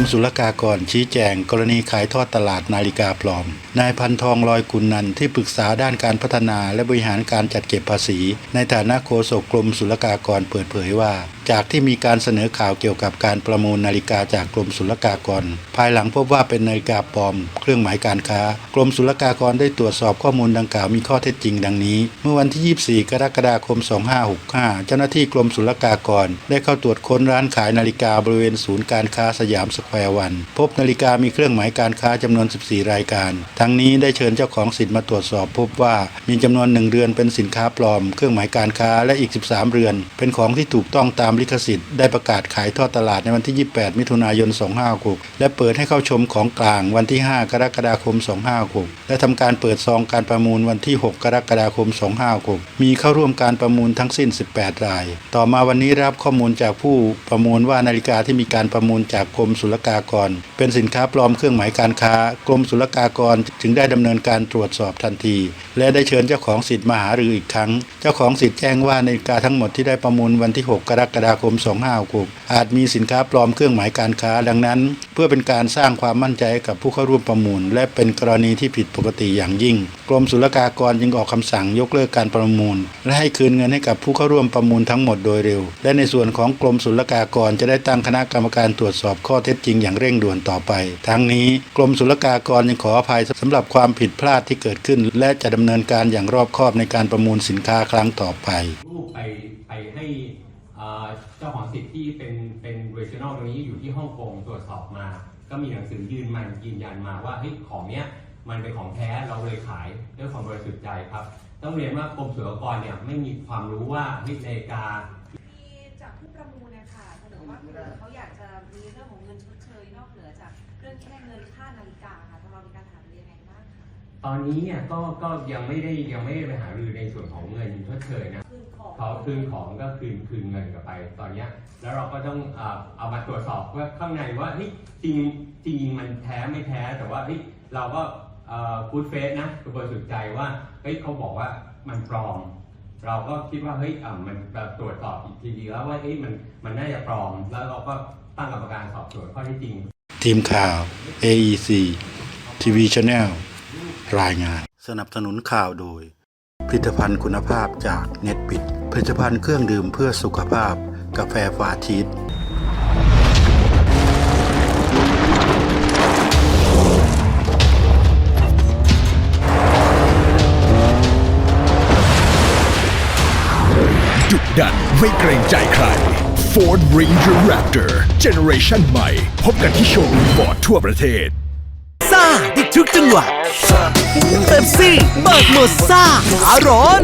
มศุลกากรชี้แจง กรณีขายทอดตลาดนาฬิกาปลอม นายพันทองลอยกุลนันท์ที่ปรึกษาด้านการพัฒนาและบริหารการจัดเก็บภาษี ในฐานะโฆษกกรมศุลกากรเปิดเผยว่า จากที่มีการเสนอข่าวเกี่ยวกับการประมูลนาฬิกาจากกรมศุลกากร ภายหลังพบว่าเป็นนาฬิกาปลอม เครื่องหมายการค้า กรมศุลกากรได้ตรวจสอบข้อมูลดังกล่าวมีข้อเท็จจริง ดังนี้ เมื่อวันที่ 24 กรกฎาคม 2565 เจ้าหน้าที่กรมศุลกากร ได้เข้าตรวจค้นร้านขายนาฬิกาบริเวณศูนย์การค้าสยามสแควร์วัน พบนาฬิกามีเครื่องหมายการค้าจำนวน 14 รายการ ทั้งนี้ได้เชิญเจ้าของสิทธิ์มาตรวจสอบ พบว่ามีจำนวนหนึ่งเรือนเป็นสินค้าปลอม เครื่องหมายการค้าและอีก 13 เรือน เป็นของที่ถูกต้องตามลิขสิทธิ์ได้ประกาศขายทอดตลาดในวันที่ 28 มิถุนายน 256 และเปิดให้เข้าชมของกลางวันที่ 5 กรกฎาคม 256 และทำการเปิดซองการประมูลวันที่ 6 กรกฎาคม 256 มีเข้าร่วมการประมูลทั้งสิ้น 18 ราย ต่อมาวันนี้รับข้อมูลจากผู้ประมูลว่านาฬิกาที่มีการประมูลจากกรมศุลกากร เป็นสินค้าปลอมเครื่องหมายการค้ากรมศุลกากรจึงได้ดำเนินการตรวจสอบทันที และได้เชิญเจ้าของสิทธิ์มาหารืออีกครั้ง เจ้าของสิทธิ์แจ้งว่านาฬิกาทั้งหมดที่ได้ประมูลวันที่ 6 กรกฎาคม 2566อาจมีสินค้าปลอมเครื่องหมายการค้าดังนั้น เพื่อเป็นการสร้างความมั่นใจกับผู้เข้าร่วมประมูล และเป็นกรณีที่ผิดปกติอย่างยิ่ง กรมศุลกากรจึงออกคำสั่งยกเลิกการประมูล และให้คืนเงินให้กับผู้เข้าร่วมประมูลทั้งหมดโดยเร็ว และในส่วนของกรมศุลกากรจะได้ตั้งคณะกรรมการตรวจสอบข้อเท็จจริงอย่างเร่งด่วนต่อไป ทั้งนี้กรมศุลกากรยังขออภัยสำหรับความผิดพลาดที่เกิดขึ้น และจะดำเนินการอย่างรอบคอบในการประมูลสินค้าครั้งต่อไปรูปไปไปให้เจ้าของสิทธิ์ที่เป็นเป็นเวอร์ชันอลตรงนี้อยู่ที่ฮ่องกงตรวจสอบมา ก็มีหนังสือยืนมันยืนยันมาว่าเฮ้ยของเนี้ย มันเป็นของแท้เราเลยขายด้วยความบริสุทธิ์ใจครับ ต้องเรียนว่ากรมศุลกากรเนี่ยไม่มีความรู้ว่าเฮ้ยนาฬิกามีจากผู้ประมูลนะคะเสนอว่าคือเขาอยากจะมีเรื่องของเงินชดเชยนอกเหนือจากเรื่องแค่เงินค่านาฬิกาค่ะทางเรามีการหารือยังไงบ้างคะตอนนี้เนี่ยก็ก็ยังไม่ได้ยังไม่ได้ไปหารือในส่วนของเงินชดเชยนะคืนของเขาคืนของก็คืนคืนเงินกลับไปตอนเนี้ยแล้วเราก็ต้องเอ่อเอามาตรวจสอบว่าข้างในว่าเฮ้ยจริงจริงมันแท้ไม่แท้แต่ว่าเฮ้ยเราก็ พูดเฟซนะคือบริสุทธิ์ใจว่าเฮ้ยเขาบอกว่ามันปลอม เราก็คิดว่าเฮ้ยมันตรวจสอบอีกทีดีแล้วว่าเฮ้ยมันมันน่าจะปลอม แล้วเราก็ตั้งกรรมการสอบสวนข้อเท็จจริง ทีมข่าว AEC TV Channel รายงาน สนับสนุนข่าวโดย ผลิตภัณฑ์คุณภาพจากเน็ตบิด ผลิตภัณฑ์เครื่องดื่มเพื่อสุขภาพ กาแฟฟาชีส ดุดันไม่เกรงใจใคร Ford Ranger Raptor Generation ใหม่ พบกันที่โชว์รูมฟอร์ดทั่วประเทศซ่าดิทุกจังหวะเป๊ปซี่เบิกหมดซ่าขาร้อน